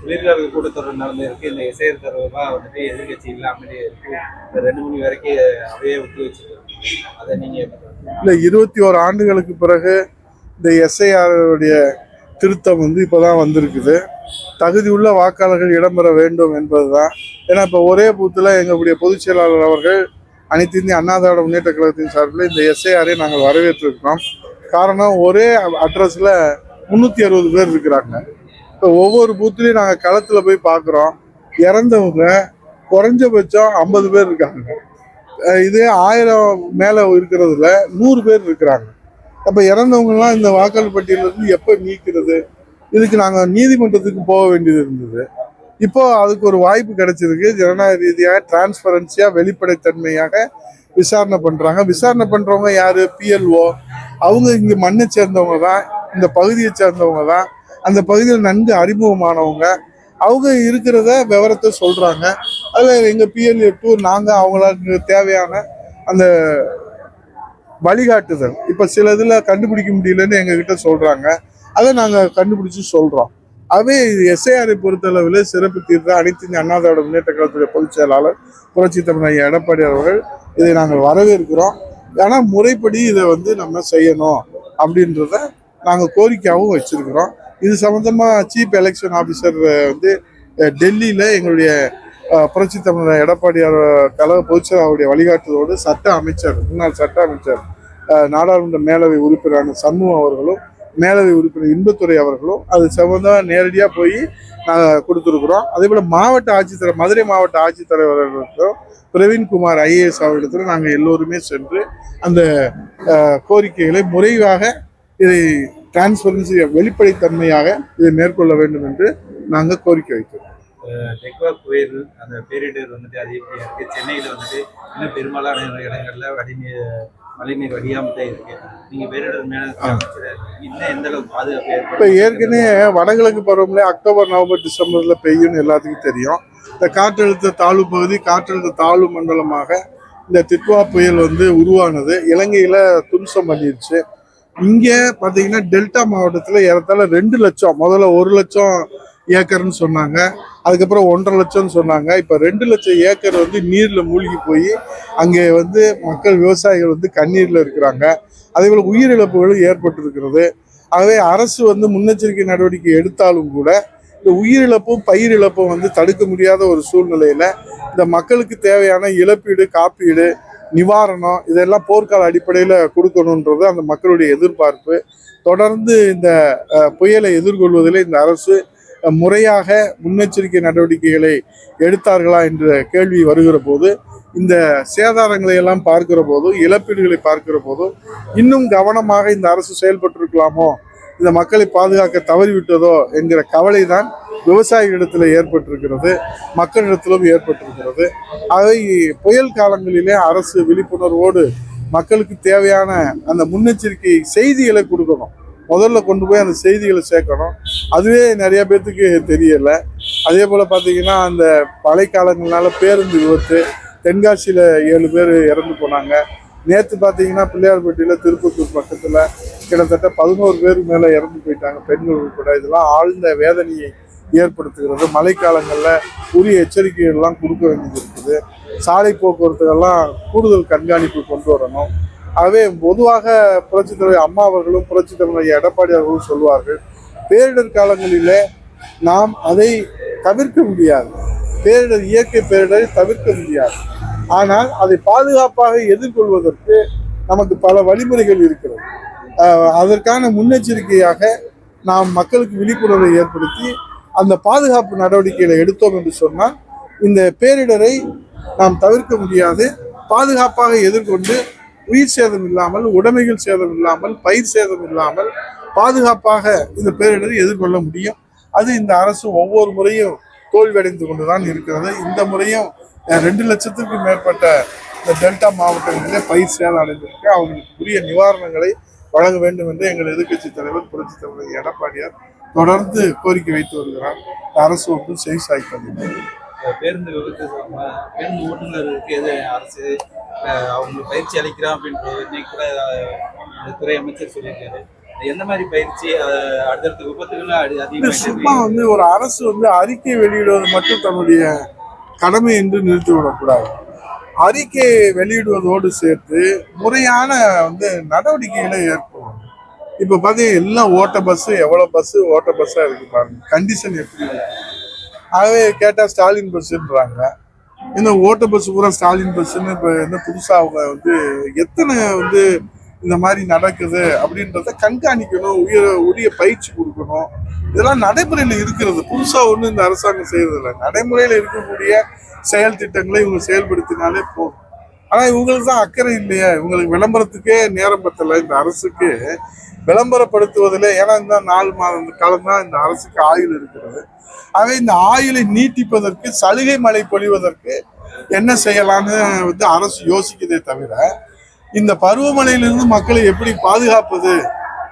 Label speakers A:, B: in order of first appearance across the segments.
A: குளிர்கால கூட்டத்தொடர் நடந்திருக்கு இந்த இசையர் தொடர்பாக வந்துட்டு எதிர்கட்சி இல்லாமலே இருக்கு. ரெண்டு மணி வரைக்கும் அவையே ஒத்தி வச்சிருக்காங்க. அதை நீங்க
B: இல்லை இருபத்தி ஓரு ஆண்டுகளுக்கு பிறகு இந்த எஸ்ஐஆருடைய திருத்தம் வந்து இப்போதான் வந்திருக்குது. தகுதி உள்ள வாக்காளர்கள் இடம்பெற வேண்டும் என்பது தான் ஏன்னா இப்போ ஒரே பூத்தில் எங்களுடைய பொதுச் செயலாளர் அவர்கள் அனைத்து இந்திய அண்ணா திராவிட முன்னேற்ற கழகத்தின் சார்பில் இந்த எஸ்ஐஆரை நாங்கள் வரவேற்றிருக்கிறோம். காரணம் ஒரே அட்ரஸில் முந்நூற்றி அறுபது பேர் இருக்கிறாங்க. ஒவ்வொரு பூத்துலையும் நாங்கள் களத்தில் போய் பார்க்குறோம் இறந்தவங்க குறைஞ்சபட்சம் ஐம்பது பேர் இருக்காங்க. இதே ஆயிரம் மேலே இருக்கிறதுல நூறு பேர் இருக்கிறாங்க. அப்போ இறந்தவங்கலாம் இந்த வாக்காளர் பட்டியலிருந்து எப்போ நீக்கிறது? இதுக்கு நாங்கள் நீதிமன்றத்துக்கு போக வேண்டியது இருந்தது. இப்போ அதுக்கு ஒரு வாய்ப்பு கிடைச்சிருக்கு. ஜனநாயக ரீதியாக டிரான்ஸ்பரன்சியாக வெளிப்படைத்தன்மையாக விசாரணை பண்ணுறாங்க விசாரணை பண்ணுறவங்க யார்? பிஎல்ஓ அவங்க இங்கே மண்ணை சேர்ந்தவங்க தான் இந்த பகுதியை சேர்ந்தவங்க தான் அந்த பகுதியில் நன்கு அறிமுகமானவங்க. அவங்க இருக்கிறத விவரத்தை சொல்கிறாங்க அதில் எங்கள் பிஎல்ஏ டூ நாங்கள் அவங்களுக்கு தேவையான அந்த வழிகாட்டுதல். இப்போ சில இதில் கண்டுபிடிக்க முடியலன்னு எங்ககிட்ட சொல்கிறாங்க அதை நாங்கள் கண்டுபிடிச்சி சொல்கிறோம் ஆகவே எஸ்ஐஆரை பொறுத்தளவில் சிறப்பு தீர்த்த அனைத்து அண்ணாதோட முன்னேற்ற கழகத்துடைய பொதுச் செயலாளர் புரட்சி தமிழ் எடப்பாடி அவர்கள் இதை நாங்கள் வரவேற்கிறோம். ஆனால் முறைப்படி இதை வந்து நம்ம செய்யணும் அப்படின்றத நாங்கள் கோரிக்கையாகவும் வச்சுருக்கிறோம். இது சம்மந்தமாக சீஃப் எலெக்ஷன் ஆஃபீஸர் வந்து டெல்லியில் எங்களுடைய புரட்சி தமிழர் எடப்பாடியார் கழக பொதுச்செயலாளருடைய வழிகாட்டுதலோடு சட்ட அமைச்சர் முன்னாள் சட்ட அமைச்சர் நாடாளுமன்ற மேலவை உறுப்பினரான சண்முகம் அவர்களும் மேலவை உறுப்பினர் இன்பத்துறை அவர்களும் அது சம்பந்தமாக நேரடியாக போய் நாங்கள் கொடுத்துருக்குறோம். அதே போல் மாவட்ட ஆட்சித்தலைவர் மதுரை மாவட்ட ஆட்சித்தலைவர்களுக்கும் பிரவீன்குமார் ஐஏஎஸ் அவர்களிடத்தில் நாங்கள் எல்லோருமே சென்று அந்த கோரிக்கைகளை முறைவாக இதை டிரான்ஸ்பரன்சி வெளிப்படைத்தன்மையாக இதை மேற்கொள்ள வேண்டும் என்று நாங்கள் கோரிக்கை வைக்கிறோம்.
A: டெக்வா புயல் அந்த பேரிடர் வந்துட்டு அதிகப்படியா இருக்கு. சென்னையில வந்துட்டு இன்னும் பெரும்பாலான இடங்கள்ல வடிநீர் மழைநீர் வடியாம தான் இருக்கு. நீங்க பேரிடர் இன்னும் எந்த அளவுக்கு பாதுகாப்பு
B: இப்போ ஏற்கனவே வடகிழக்கு பருவமழை அக்டோபர் நவம்பர் டிசம்பரில் பெய்யும்னு எல்லாத்துக்கும் தெரியும். இந்த காற்றழுத்த தாழ்வு பகுதி காற்றழுத்த தாழ்வு மண்டலமாக இந்த திட்வா புயல் வந்து உருவானது. இலங்கையில் தும்சம் பண்ணிருச்சு. இங்கே பார்த்தீங்கன்னா டெல்டா மாவட்டத்தில் ஏறத்தாழ ரெண்டு லட்சம் முதல்ல ஒரு லட்சம் ஏக்கர்னு சொன்னாங்க. அதுக்கப்புறம் ஒன்றரை லட்சம்னு சொன்னாங்க. இப்போ ரெண்டு லட்சம் ஏக்கர் வந்து நீரில் மூழ்கி போய் அங்கே வந்து மக்கள் விவசாயிகள் வந்து கண்ணீரில் இருக்கிறாங்க. அதே போல் உயிரிழப்புகளும் ஏற்பட்டிருக்கிறது. ஆகவே அரசு வந்து முன்னெச்சரிக்கை நடவடிக்கை எடுத்தாலும் கூட இந்த உயிரிழப்பும் பயிரிழப்பும் வந்து தடுக்க முடியாத ஒரு சூழ்நிலையில் இந்த மக்களுக்கு தேவையான இழப்பீடு காப்பீடு நிவாரணம் இதெல்லாம் போர்க்கால அடிப்படையில் கொடுக்கணுன்றது அந்த மக்களுடைய எதிர்பார்ப்பு. தொடர்ந்து இந்த புயலை எதிர்கொள்வதில் இந்த அரசு முறையாக முன்னெச்சரிக்கை நடவடிக்கைகளை எடுத்தார்களா என்ற கேள்வி வருகிற போது இந்த சேதாரங்களை எல்லாம் பார்க்கிற போதும் இழப்பீடுகளை பார்க்கிற போதும் இன்னும் கவனமாக இந்த அரசு செயல்பட்டிருக்கலாமோ இந்த மக்களை பாதுகாக்க தவறிவிட்டதோ என்கிற கவலை தான் விவசாயிகளிடத்தில் ஏற்பட்டிருக்கிறது மக்களிடத்திலும் ஏற்பட்டிருக்கிறது. அதை புயல் காலங்களிலே அரசு விழிப்புணர்வோடு மக்களுக்கு தேவையான அந்த முன்னெச்சரிக்கை செய்திகளை கொடுக்கணும். முதல்ல கொண்டு போய் அந்த செய்திகளை சேர்க்கணும். அதுவே நிறைய பேர்த்துக்கு தெரியலை. அதே போல் பார்த்தீங்கன்னா அந்த மழைக்காலங்களால பேருந்து விபத்து தென்காசியில் ஏழு பேர் இறந்து போனாங்க. நேற்று பார்த்தீங்கன்னா பிள்ளையார்பட்டியில் திருப்பத்தூர் பக்கத்தில் கிட்டத்தட்ட பதினோரு பேருக்கு மேலே இறந்து போயிட்டாங்க பெண்கள் உட்பட. இதெல்லாம் ஆழ்ந்த வேதனையை ஏற்படுத்துகிறது. மழைக்காலங்களில் உரிய எச்சரிக்கைகள்லாம் கொடுக்க வேண்டியது இருக்குது. சாலை போக்குவரத்துகள்லாம் கூடுதல் கண்காணிப்பு கொண்டு வரணும். ஆகவே பொதுவாக புரட்சித் தலைவர் அம்மா அவர்களும் புரட்சித் தலைவர் எடப்பாடி அவர்களும் சொல்வார்கள் பேரிடர் காலங்களிலே நாம் அதை தவிர்க்க முடியாது. பேரிடர் இயற்கை பேரிடரை தவிர்க்க முடியாது. ஆனால் அதை பாதுகாப்பாக எதிர்கொள்வதற்கு நமக்கு பல வழிமுறைகள் இருக்கிறது. அதற்கான முன்னெச்சரிக்கையாக நாம் மக்களுக்கு விழிப்புணர்வை ஏற்படுத்தி அந்த பாதுகாப்பு நடவடிக்கைகளை எடுத்தோம் என்று சொன்னால் இந்த பேரிடரை நாம் தவிர்க்க முடியாது. பாதுகாப்பாக எதிர்கொண்டு உயிர் சேதம் இல்லாமல் உடைமைகள் சேதம் இல்லாமல் பயிர் சேதம் இல்லாமல் பாதுகாப்பாக இந்த பேரிடரை எதிர்கொள்ள முடியும். அது இந்த அரசு ஒவ்வொரு முறையும் தோல்வியடைந்து கொண்டுதான் இருக்கிறது. இந்த முறையும் ரெண்டு லட்சத்துக்கு மேற்பட்ட இந்த டெல்டா மாவட்டங்களிலே பயிர் சேதம் அடைந்திருக்கு அவங்களுக்கு உரிய நிவாரணங்களை வழங்க வேண்டும் என்று எங்கள் எதிர்க்கட்சி தலைவர் புரட்சி தலைவர் எடப்பாடியார் தொடர்ந்து கோரிக்கை வைத்து வருகிறார். அரசு ஒன்றும் செவி சாய்ப்பதில்லை.
A: பேருந்து விபத்து பேருந்து ஓட்டுநருக்கு எது அரசு அவங்களுக்கு பயிற்சி அளிக்கிறோம் அப்படின்றது இன்னைக்கு கூட துறை அமைச்சர் சொல்லியிருக்காரு. எந்த மாதிரி பயிற்சி அடுத்தடுத்த விபத்துகள்லாம் அடி-
B: இல்ல,
A: அதிகமா
B: சும்மா வந்து ஒரு அரசு வந்து அறிக்கை வெளியிடுவது மட்டும் தன்னுடைய கடமை என்று நிறுத்திவிடக்கூடாது அறிக்கை வெளியிடுவதோடு சேர்த்து முறையான வந்து நடவடிக்கைகளை ஏற்படும் இப்போ பாத்தீங்கன்னா எல்லாம் ஓட்ட பஸ்ஸு எவ்வளோ பஸ்ஸு ஓட்ட பஸ்ஸாக இருக்கு பாருங்க. கண்டிஷன் எப்படி ஆகவே கேட்டால் ஸ்டாலின் பஸ்ஸுன்றாங்க இந்த ஓட்ட பஸ் பூரா ஸ்டாலின் பஸ்ஸுன்னு இப்போ என்ன புதுசாக அவங்க வந்து எத்தனை வந்து இந்த மாதிரி நடக்குது அப்படின்றத கண்காணிக்கணும் உயர உரிய பயிற்சி கொடுக்கணும். இதெல்லாம் நடைமுறையில் இருக்கிறது. புதுசாக ஒன்றும் இந்த அரசாங்கம் செய்யறதில்ல நடைமுறையில் இருக்கக்கூடிய செயல் திட்டங்களை இவங்க செயல்படுத்தினாலே போதும். ஆனால் இவங்களுக்கு தான் அக்கறை இல்லையா. இவங்களுக்கு விளம்பரத்துக்கே நேரம் பத்தலை. இந்த அரசுக்கு விளம்பரப்படுத்துவதில் ஏன்னா இந்த நாலு மாத காலம் தான் இந்த அரசுக்கு ஆயுள் இருக்கிறது. ஆகவே இந்த ஆயுளை நீட்டிப்பதற்கு சலுகை மழை பொழிவதற்கு என்ன செய்யலாம்னு வந்து அரசு யோசிக்குதே தவிர இந்த பருவமழையிலிருந்து மக்களை எப்படி பாதுகாப்பது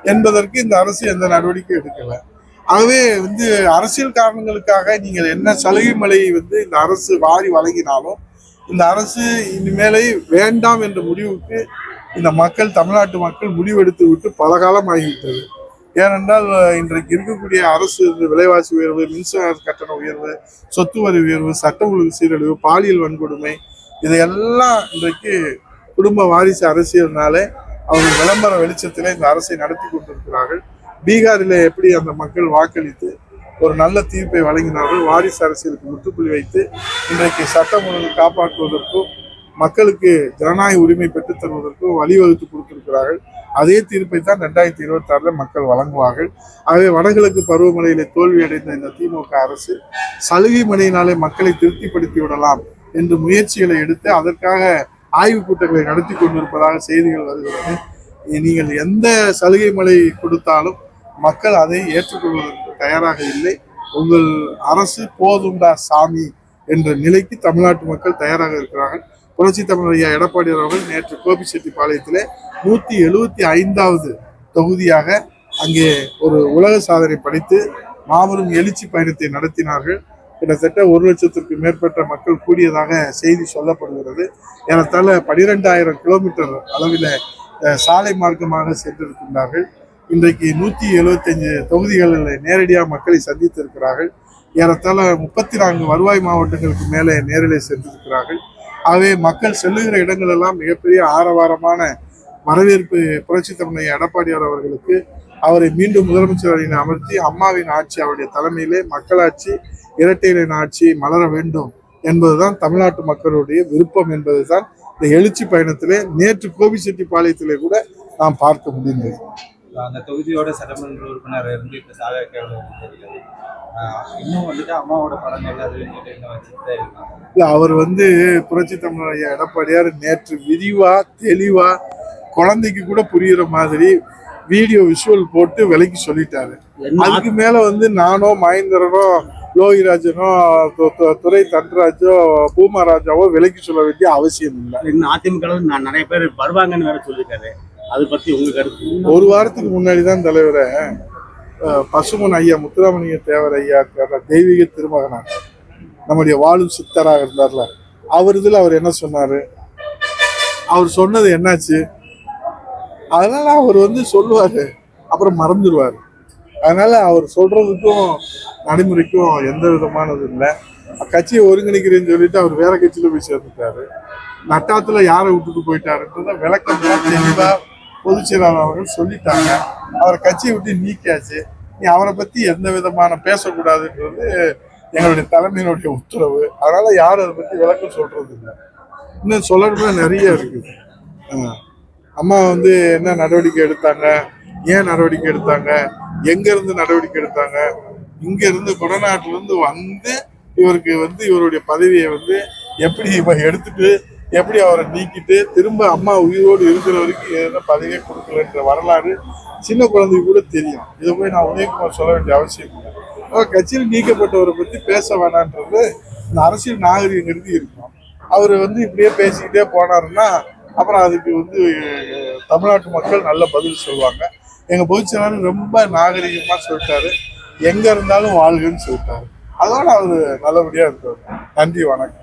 B: என்பதற்கு இந்த அரசு எந்த நடவடிக்கையும் எடுக்கலை. ஆகவே வந்து அரசியல் காரணங்களுக்காக நீங்கள் என்ன சலுகை மலையை வந்து இந்த அரசு வாரி வழங்கினாலும் இந்த அரசு இனிமேலை வேண்டாம் என்ற முடிவுக்கு இந்த மக்கள் தமிழ்நாட்டு மக்கள் முடிவெடுத்து விட்டு பல காலம் ஆகிவிட்டது. ஏனென்றால் இன்றைக்கு இருக்கக்கூடிய அரசு விலைவாசி உயர்வு மின்சார கட்டண உயர்வு சொத்து வரி உயர்வு சட்ட ஒழுங்கு சீரழிவு பாலியல் வன்கொடுமை இதையெல்லாம் இன்றைக்கு குடும்ப வாரிசு அரசியல்னாலே அவர்கள் விளம்பர வெளிச்சத்தில் இந்த அரசை நடத்தி கொண்டிருக்கிறார்கள். பீகாரில் எப்படி அந்த மக்கள் வாக்களித்து ஒரு நல்ல தீர்ப்பை வழங்கினார்கள் வாரிசு அரசியலுக்கு முற்றுப்புள்ளி வைத்து இன்றைக்கு சட்டம் ஒழுங்கு காப்பாற்றுவதற்கும் மக்களுக்கு ஜனநாயக உரிமை பெற்றுத் தருவதற்கும் வழிவகுத்து கொடுத்திருக்கிறார்கள். அதே தீர்ப்பை தான் ரெண்டாயிரத்தி இருபத்தி மக்கள் வழங்குவார்கள். ஆகவே வடகிழக்கு பருவமழையில தோல்வியடைந்த இந்த திமுக அரசு சலுகை மழையினாலே மக்களை திருப்திப்படுத்தி விடலாம் என்று முயற்சிகளை எடுத்து அதற்காக ஆய்வுக் கூட்டங்களை நடத்தி கொண்டிருப்பதாக செய்திகள் வருகிறது. நீங்கள் எந்த சலுகை மலை கொடுத்தாலும் மக்கள் அதை ஏற்றுக்கொள்வதற்கு தயாராக இல்லை. உங்கள் அரசு போதுண்டா சாமி என்ற நிலைக்கு தமிழ்நாட்டு மக்கள் தயாராக இருக்கிறார்கள். புரட்சி தமிழர் ஐயா எடப்பாடி அவர்கள் நேற்று கோபிச்செட்டிப்பாளையத்திலே நூற்றி எழுபத்தி ஐந்தாவது தொகுதியாக அங்கே ஒரு உலக சாதனை படைத்து மாபெரும் எழுச்சி பயணத்தை நடத்தினார்கள். கிட்டத்தட்ட ஒரு லட்சத்திற்கு மேற்பட்ட மக்கள் கூடியதாக செய்தி சொல்லப்படுகிறது. ஏறத்தாழ பனிரெண்டாயிரம் கிலோமீட்டர் அளவில் சாலை மார்க்கமாக சென்றிருக்கின்றார்கள். இன்றைக்கு நூற்றி எழுபத்தஞ்சு தொகுதிகளில் நேரடியாக மக்களை சந்தித்திருக்கிறார்கள். ஏறத்தாழ முப்பத்தி நான்கு வருவாய் மாவட்டங்களுக்கு மேலே நேரிலே சென்றிருக்கிறார்கள். ஆகவே மக்கள் செல்லுகிற இடங்களெல்லாம் மிகப்பெரிய ஆரவாரமான வரவேற்பு புரட்சி தமிழக எடப்பாடியார் அவர்களுக்கு அவரை மீண்டும் முதலமைச்சர் அமர்த்தி அம்மாவின் ஆட்சி அவருடைய தலைமையிலே மக்களாட்சி இரட்டையிலின் ஆட்சி மலர வேண்டும் என்பதுதான் தமிழ்நாட்டு மக்களுடைய விருப்பம் என்பதுதான் இந்த எழுச்சி பயணத்திலே நேற்று கோபிச்செட்டிப்பாளையத்திலே கூட நாம் பார்க்க முடிந்தது.
A: அந்த தொகுதியோட சட்டமன்ற உறுப்பினர் இருந்து இப்ப சாக இன்னும் வந்துட்டு அம்மாவோட படங்கள் அது வச்சுட்டு
B: இல்ல அவர் வந்து புரட்சி தமிழர் ஐயா எடப்பாடியார் நேற்று விரிவா தெளிவா குழந்தைக்கு கூட புரியுற மாதிரி வீடியோ விஷுவல் போட்டு விலைக்கு சொல்லிட்டாரு. அதுக்கு மேல வந்து நானோ மகேந்திரனோ லோகிராஜனோ து- து- துரை தன்ராஜோ பூமாராஜாவோ விலைக்கு சொல்ல வேண்டிய அவசியம் இல்லை.
C: இன்னும் அதிமுக நான் நிறைய பேர் வருவாங்கன்னு வேற சொல்லியிருக்காரு. அதை பத்தி உங்க கருத்து?
B: ஒரு வாரத்துக்கு முன்னாடி தான் தலைவரை பசுமன் ஐயா முத்துராமலிங்க தேவர் ஐயா தெய்வீக திருமகனார் நம்முடைய வாழும் சித்தராக இருந்தார்ல அவர் இதுல அவர் என்ன சொன்னாரு? அவர் சொன்னது என்னாச்சு? அதனால அவர் வந்து சொல்லுவாரு அப்புறம் மறந்துடுவார். அதனால அவர் சொல்றதுக்கும் நடைமுறைக்கும் எந்த விதமானது இல்லை. கட்சியை ஒருங்கிணைக்கிறேன்னு சொல்லிட்டு அவர் வேற கட்சியில போய் சேர்ந்துட்டாரு. நட்டாத்துல யாரை விட்டுட்டு போயிட்டாருன்றத விளக்கம் தெளிவா பொதுச் செயலாளர் அவர்கள் சொல்லிட்டாங்க. அவரை கட்சியை விட்டு நீக்காச்சு நீ அவரை பத்தி எந்த விதமான பேசக்கூடாதுன்றது எங்களுடைய தலைமையினுடைய உத்தரவு. அதனால யாரும் அதை பத்தி விளக்கம் சொல்றது இல்லை. இன்னும் சொல்லணும்னா நிறைய இருக்குது. அம்மா வந்து என்ன நடவடிக்கை எடுத்தாங்க? ஏன் நடவடிக்கை எடுத்தாங்க? எங்க இருந்து நடவடிக்கை எடுத்தாங்க? இங்க இருந்து குடநாட்டுல இருந்து வந்து இவருக்கு வந்து இவருடைய பதவியை வந்து எப்படி இவன் எடுத்துட்டு எப்படி அவரை நீக்கிட்டு திரும்ப அம்மா உயிரோடு இருக்கிற வரைக்கும் என்ன பதவியே கொடுக்கலன்ற வரலாறு சின்ன குழந்தைக்கு கூட தெரியும். இதை போய் நான் உதயகுமார் சொல்ல வேண்டிய அவசியம் இல்லை. அவர் கட்சியில் நீக்கப்பட்டவரை பற்றி பேச வேணான்றது இந்த அரசியல் நாகரிகங்கிறது இருக்கும். அவர் வந்து இப்படியே பேசிக்கிட்டே போனாருன்னா அப்புறம் அதுக்கு வந்து தமிழ்நாட்டு மக்கள் நல்ல பதில் சொல்லுவாங்க. எங்கள் பொதுச் செயலாளர் ரொம்ப நாகரிகமாக சொல்லிட்டாரு. எங்கே இருந்தாலும் வாழ்கன்னு சொல்லிட்டாரு. அதோட அவர் நல்லபடியாக இருக்காரு. நன்றி வணக்கம்.